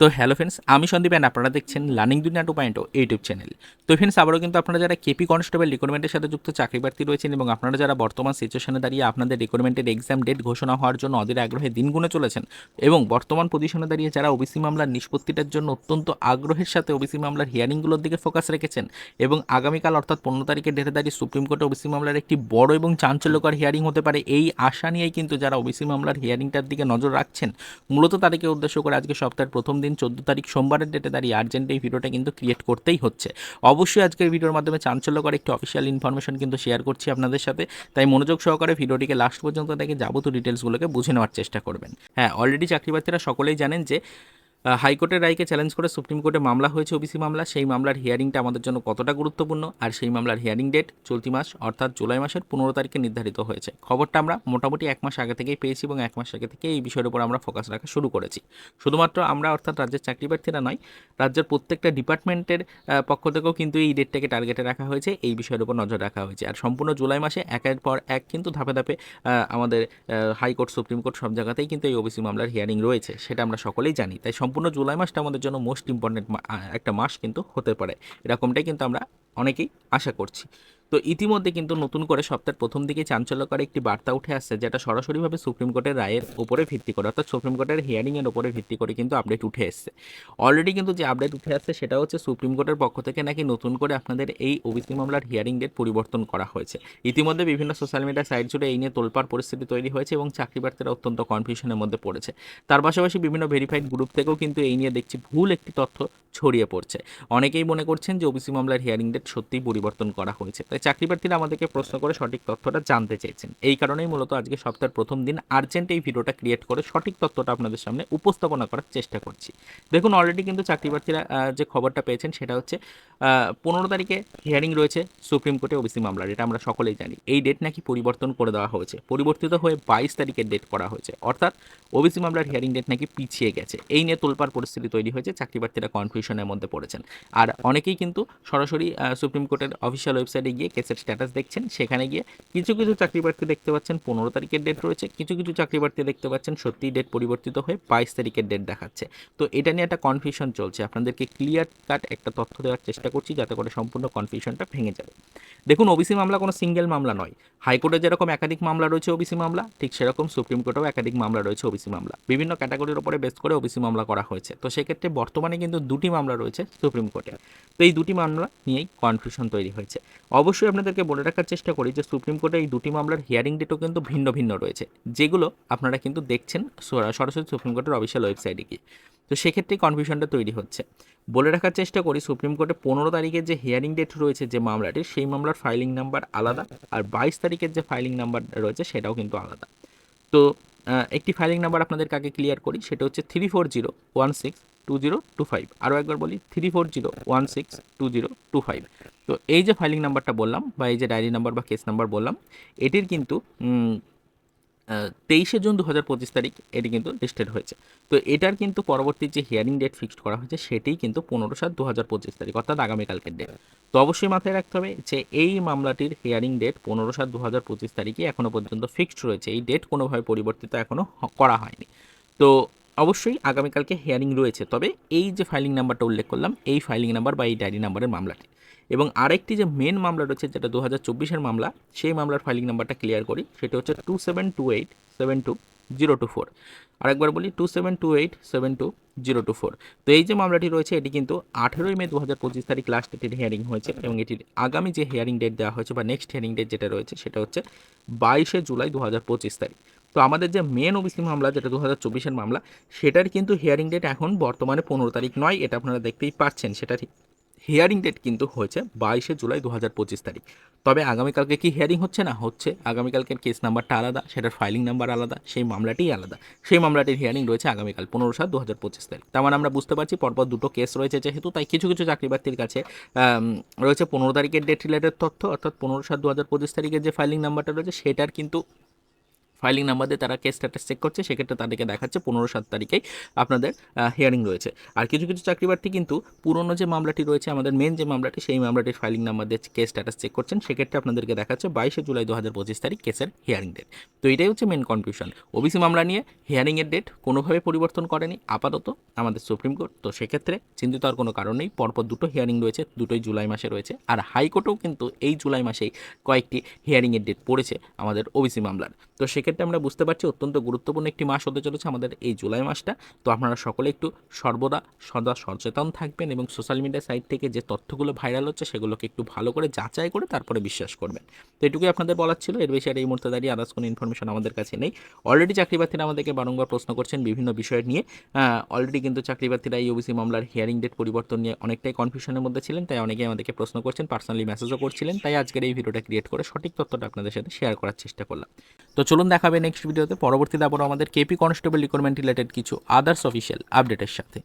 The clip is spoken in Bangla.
তো হ্যালো ফ্রেন্ডস আমি সন্দীপ অ্যান্ড আপনারা দেখছেন learning Duniya two point YouTube channel তো ফ্রেন্ডস আবারও কিন্তু আপনারা যারা কেপি কনস্টেবল রিক্রুটমেন্টের সাথে যুক্ত চাকরি প্রার্থী রয়েছেন এবং আপনারা যারা বর্তমান সিচুয়েশনে দাঁড়িয়ে আপনাদের রিক্রুটমেন্টের এক্সাম ডেট ঘোষণা হওয়ার জন্য অধীর আগ্রহে দিন গুনে চলেছেন এবং বর্তমান পজিশনে দাঁড়িয়ে যারা ওবিসি মামলার নিষ্পত্তিটার জন্য অত্যন্ত আগ্রহের সাথে ওবিসি মামলার হিয়ারিংগুলোর দিকে ফোকাস রেখেছেন এবং আগামীকাল অর্থাৎ পনেরো তারিখের ডেটে দাঁড়িয়ে সুপ্রিম কোর্টে ওবিসি মামলার একটি বড় এবং চাঞ্চল্যকর হিয়ারিং হতে পারে। এই আশা নিয়েই কিন্তু যারা ওবিসি মামলার হিয়ারিংটার দিকে নজর রাখছেন, মূলত তাদেরকে উদ্দেশ্য করে আজকে সপ্তাহের প্রথম দিন চোদ্দ তারিখ সোমবারের ডেটে দাঁড়িয়ে আর্জেন্ট এই ভিডিওটা কিন্তু ক্রিয়েট করতেই হচ্ছে। অবশ্যই আজকের ভিডিওর মাধ্যমে চাঞ্চল্যকর একটি অফিসিয়াল ইনফরমেশন কিন্তু শেয়ার করছি আপনাদের সাথে। তাই মনোযোগ সহকারে ভিডিওটিকে লাস্ট পর্যন্ত দেখে যাবতীয় ডিটেলসগুলোকে বুঝে নেওয়ার চেষ্টা করবেন। হ্যাঁ অলরেডি চাকরিপ্রার্থীরা সকলেই জানেন যে হাইকোর্টের রায়কে চ্যালেঞ্জ করে সুপ্রিম কোর্টে মামলা হয়েছে, ওবিসি মামলা। সেই মামলার হিয়ারিংটা আমাদের জন্য কতটা গুরুত্বপূর্ণ? আর সেই মামলার হিয়ারিং ডেট চলতি মাস, অর্থাৎ জুলাই মাসের পনেরো তারিখে নির্ধারিত হয়েছে। খবরটা আমরা মোটামুটি এক মাস আগে থেকেই পেয়েছি এবং এক মাস আগে থেকে এই বিষয়ের উপর আমরা ফোকাস রাখা শুরু করেছি। শুধুমাত্র আমরা, অর্থাৎ রাজ্যের চাকরি প্রার্থীরা নয়, রাজ্যের প্রত্যেকটা ডিপার্টমেন্টের পক্ষ থেকেও কিন্তু এই ডেটটাকে টার্গেটে রাখা হয়েছে। এই বিষয়ের উপর নজর রাখা হয়েছে। আর সম্পূর্ণ জুলাই মাসে একের পর এক কিন্তু ধাপে ধাপে আমাদের হাইকোর্ট, সুপ্রিম কোর্ট সব জায়গাতেই কিন্তু এই ওবিসি মামলার হিয়ারিং রয়েছে, সেটা আমরা সকলেই জানি। তাই সম্পূর্ণ জুলাই মাসটা আমাদের জন্য মোস্ট ইম্পর্টেন্ট একটা মাস কিন্তু হতে পারে। এরকমটাই কিন্তু আমরা অনেকেই আশা করছি। তো ইতিমধ্যে কিন্তু নতুন করে সপ্তাহের প্রথম দিকে চাঞ্চল্যকর একটি বার্তা উঠে আসছে, যেটা সরাসরিভাবে সুপ্রিম কোর্টের রায়ের উপরে ভিত্তি করে, অর্থাৎ সুপ্রিম কোর্টের হিয়ারিংয়ের উপরে ভিত্তি করে কিন্তু আপডেট উঠে এসছে। অলরেডি কিন্তু যে আপডেট উঠে আসছে, সেটা হচ্ছে সুপ্রিম কোর্টের পক্ষ থেকে নাকি নতুন করে আপনাদের এই ওবিসি মামলার হিয়ারিং ডেট পরিবর্তন করা হয়েছে। ইতিমধ্যে বিভিন্ন সোশ্যাল মিডিয়া সাইট জুড়ে এই নিয়ে তোলপাড় পরিস্থিতি তৈরি হয়েছে এবং চাকরি প্রার্থীরা অত্যন্ত কনফিউশনের মধ্যে পড়েছে। তার পাশাপাশি বিভিন্ন ভেরিফাইড গ্রুপ থেকেও কিন্তু এই নিয়ে দেখছি ভুল একটি তথ্য ছড়িয়ে পড়ছে। অনেকেই মনে করছেন যে ওবিসি মামলার হিয়ারিং ডেট সত্যিই পরিবর্তন করা হয়েছে। তাই চাকরি প্রার্থীরা আমাদেরকে প্রশ্ন করে সঠিক তথ্যটা জানতে চেয়েছেন। এই কারণেই মূলত আজকে সপ্তাহের প্রথম দিন আর্জেন্ট এই ভিডিওটা ক্রিয়েট করে সঠিক তথ্যটা আপনাদের সামনে উপস্থাপনা করার চেষ্টা করছি। দেখুন অলরেডি কিন্তু চাকরি প্রার্থীরা যে খবরটা পেয়েছেন সেটা হচ্ছে পনেরো তারিখে হিয়ারিং রয়েছে সুপ্রিম কোর্টে ওবিসি মামলার, এটা আমরা সকলেই জানি। এই ডেট নাকি পরিবর্তন করে দেওয়া হয়েছে। পরিবর্তিত হয়ে বাইশ তারিখের ডেট করা হয়েছে। অর্থাৎ ওবিসি মামলার হিয়ারিং ডেট নাকি পিছিয়ে গেছে। এই নিয়ে তোলপাড় পরিস্থিতি তৈরি হয়েছে চাকরি প্রার্থীরা কনফিউশনের মধ্যে পড়েছেন। আর অনেকেই কিন্তু সরাসরি সুপ্রিম কোর্টের অফিসিয়াল ওয়েবসাইটে গিয়ে কেসের স্ট্যাটাস দেখছেন, সেখানে গিয়ে কিছু কিছু চাকরি প্রার্থী দেখতে পাচ্ছেন, পনেরো তারিখের ডেট রয়েছে। কিছু কিছু চাকরি প্রার্থী দেখতে পাচ্ছেন, সত্যিই ডেট পরিবর্তিত হয়ে বাইশ তারিখের ডেট দেখাচ্ছে। তো এটা নিয়ে একটা কনফিউশন চলছে। আপনাদেরকে ক্লিয়ার কাট একটা তথ্য দেওয়ার চেষ্টা করছি, যাতে করে সম্পূর্ণ কনফিউশনটা ভেঙে যাবে। দেখুন ওবিসি মামলা কোনো সিঙ্গেল মামলা নয়। হাইকোর্টে যেরকম একাধিক মামলা রয়েছে ওবিসি মামলা, ঠিক সেরকম সুপ্রিম কোর্টেও একাধিক মামলা রয়েছে ওবিসি মামলা। বিভিন্ন ক্যাটাগরির উপরে বেস করে ওবিসি মামলা করা হয়েছে। তো সেক্ষেত্রে বর্তমানে কিন্তু দুটি মামলা রয়েছে সুপ্রিম কোর্টে তো এই দুটি মামলা নিয়েই কনফিউশন তৈরি হয়েছে। অবশ্যই আপনাদেরকে বলে রাখার চেষ্টা করি যে সুপ্রিম কোর্টের এই দুটি মামলার হিয়ারিং ডেটও কিন্তু ভিন্ন ভিন্ন রয়েছে। যেগুলো আপনারা কিন্তু দেখছেন সরা- সরাসরি সুপ্রিম কোর্টের অফিসিয়াল ওয়েবসাইটে গিয়ে। তো সেক্ষেত্রে কনফিউশনটা তৈরি হচ্ছে। বলে রাখার চেষ্টা করি সুপ্রিম কোর্টে পনেরো তারিখের যে হিয়ারিং ডেট রয়েছে যে মামলাটির সেই মামলার ফাইলিং নাম্বার আলাদা আর বাইশ তারিখের যে ফাইলিং নাম্বার রয়েছে সেটাও কিন্তু আলাদা। তো একটি ফাইলিং নাম্বার আপনাদের কাকে ক্লিয়ার করি, সেটা হচ্ছে three four zero one six two zero two five আরও একবার বলি three four zero one six two zero two five তো এই যে ফাইলিং নাম্বারটা বললাম বা এই যে ডায়েরি নাম্বার বা কেস নাম্বার বললাম, এটির কিন্তু তেইশে জুন দু হাজার পঁচিশ তারিখ এটি কিন্তু লিস্টেড হয়েছে। তো এটার কিন্তু পরবর্তী যে হিয়ারিং ডেট ফিক্সড করা হয়েছে, সেটিই কিন্তু পনেরো সাত দু হাজার পঁচিশ তারিখ, অর্থাৎ আগামীকালকের ডেট তো অবশ্যই মাথায় রাখতে হবে যে এই মামলাটির হিয়ারিং ডেট পনেরো সাত দু হাজার পঁচিশ তারিখে এখনও পর্যন্ত ফিক্সড রয়েছে। এই ডেট কোনোভাবে পরিবর্তিত এখনও করা হয়নি। তো অবশ্যই আগামীকালকে হিয়ারিং রয়েছে। তবে এই যে ফাইলিং নাম্বারটা উল্লেখ করলাম, এই ফাইলিং নাম্বার বা এই ডায়েরি নাম্বারের মামলাটি। এবং আরেকটি যে মেন মামলা রয়েছে, যেটা দু হাজার চব্বিশের মামলা, সেই মামলার ফাইলিং নাম্বারটা ক্লিয়ার করি, সেটা হচ্ছে two seven two eight seven two zero two four আরেকবার বলি two seven two eight seven two zero two four তো এই যে মামলাটি রয়েছে, এটি কিন্তু আঠেরোই মে দু হাজার পঁচিশ তারিখ লাস্ট এটির হিয়ারিং হয়েছে এবং এটির আগামী যে হিয়ারিং ডেট দেওয়া হয়েছে বা নেক্সট হিয়ারিং ডেট যেটা রয়েছে, সেটা হচ্ছে বাইশে জুলাই দু হাজার পঁচিশ তারিখ। তো আমাদের যে মেন ওবিসি মামলা, যেটা দু হাজার চব্বিশের মামলা, সেটার কিন্তু হিয়ারিং ডেট এখন বর্তমানে পনেরো তারিখ নয়, এটা আপনারা দেখতেই পাচ্ছেন। সেটা হিয়ারিং ডেট কিন্তু হয়েছে বাইশে জুলাই দু হাজার পঁচিশ তারিখ। তবে আগামীকালকে কি হিয়ারিং হচ্ছে না? হচ্ছে। আগামীকালকের কেস নাম্বারটা আলাদা, সেটার ফাইলিং নাম্বার আলাদা, সেই মামলাটিই আলাদা। সেই মামলাটির হিয়ারিং রয়েছে আগামীকাল পনেরো সাত দু হাজার পঁচিশ তারিখ। তার মানে আমরা বুঝতে পারছি পরপর দুটো কেস রয়েছে যেহেতু, তাই কিছু কিছু চাকরি প্রার্থীর কাছে রয়েছে পনেরো তারিখের ডেট রিলেটেড তথ্য, অর্থাৎ পনেরো সাত দু হাজার পঁচিশ তারিখের যে ফাইলিং নাম্বারটা রয়েছে, সেটার কিন্তু ফাইলিং নাম্বার দিয়ে তারা কেস স্ট্যাটাস চেক করছে, সেক্ষেত্রে তাদেরকে দেখাচ্ছে পনেরো সাত তারিখেই আপনাদের হিয়ারিং রয়েছে। আর কিছু কিছু চাকরি প্রার্থী কিন্তু পুরনো যে মামলাটি রয়েছে, আমাদের মেন যে মামলাটি, সেই মামলাটির ফাইলিং নাম্বার দিয়ে কেস স্ট্যাটাস চেক করছেন, সেক্ষেত্রে আপনাদেরকে দেখাচ্ছে বাইশে জুলাই দু হাজার পঁচিশ তারিখ কেসের হিয়ারিং ডেট তো এটাই হচ্ছে মেন কনফিউশন ওবিসি মামলা নিয়ে হিয়ারিংয়ের ডেট কোনোভাবে পরিবর্তন করেনি, আপাতত আমাদের সুপ্রিম কোর্ট তো সেক্ষেত্রে চিন্তিত আর কোনো কারণ নেই, পরপর দুটো হিয়ারিং রয়েছে, দুটোই জুলাই মাসে রয়েছে। আর হাইকোর্টেও কিন্তু এই জুলাই মাসেই কয়েকটি হিয়ারিংয়ের ডেট পড়েছে আমাদের ওবিসি মামলার। তো সেক্ষেত্রে আমরা বুঝতে পারছি অত্যন্ত গুরুত্বপূর্ণ একটি মাস হতে চলেছে আমাদের এই জুলাই মাসটা। তো আপনারা সকলে একটু সর্বদা সদা সচেতন থাকবেন এবং সোশ্যাল মিডিয়া সাইট থেকে যে তথ্যগুলো ভাইরাল হচ্ছে সেগুলোকে একটু ভালো করে যাচাই করে তারপরে বিশ্বাস করবেন। তো এটুকুই আপনাদের বলার ছিল। এর বেশি আর এই মুহূর্তে দাঁড়িয়ে আদার্স কোনো ইনফরমেশন আমাদের কাছে নেই। অলরেডি চাকরি প্রার্থীরা আমাদেরকে বারংবার প্রশ্ন করছেন বিভিন্ন বিষয় নিয়ে। অলরেডি কিন্তু চাকরি প্রার্থীরা এই ওবিসি মামলার হিয়ারিং ডেট পরিবর্তন নিয়ে অনেকটাই কনফিউশনের মধ্যে ছিলেন, তাই অনেকেই আমাদেরকে প্রশ্ন করছেন পার্সোনালি মেসেজও করছিলেন। তাই আজকের এই ভিডিওটা ক্রিয়েট করে সঠিক তথ্যটা আপনাদের সাথে শেয়ার করার চেষ্টা করলাম। তো চলুন দেখাবে নেক্সট ভিডিওতে পরবর্তীতে আবারও আমাদের কেপি কনস্টেবল রিক্রুটমেন্ট রিলেটেড কিছু আদার্স অফিসিয়াল আপডেটের সাথে।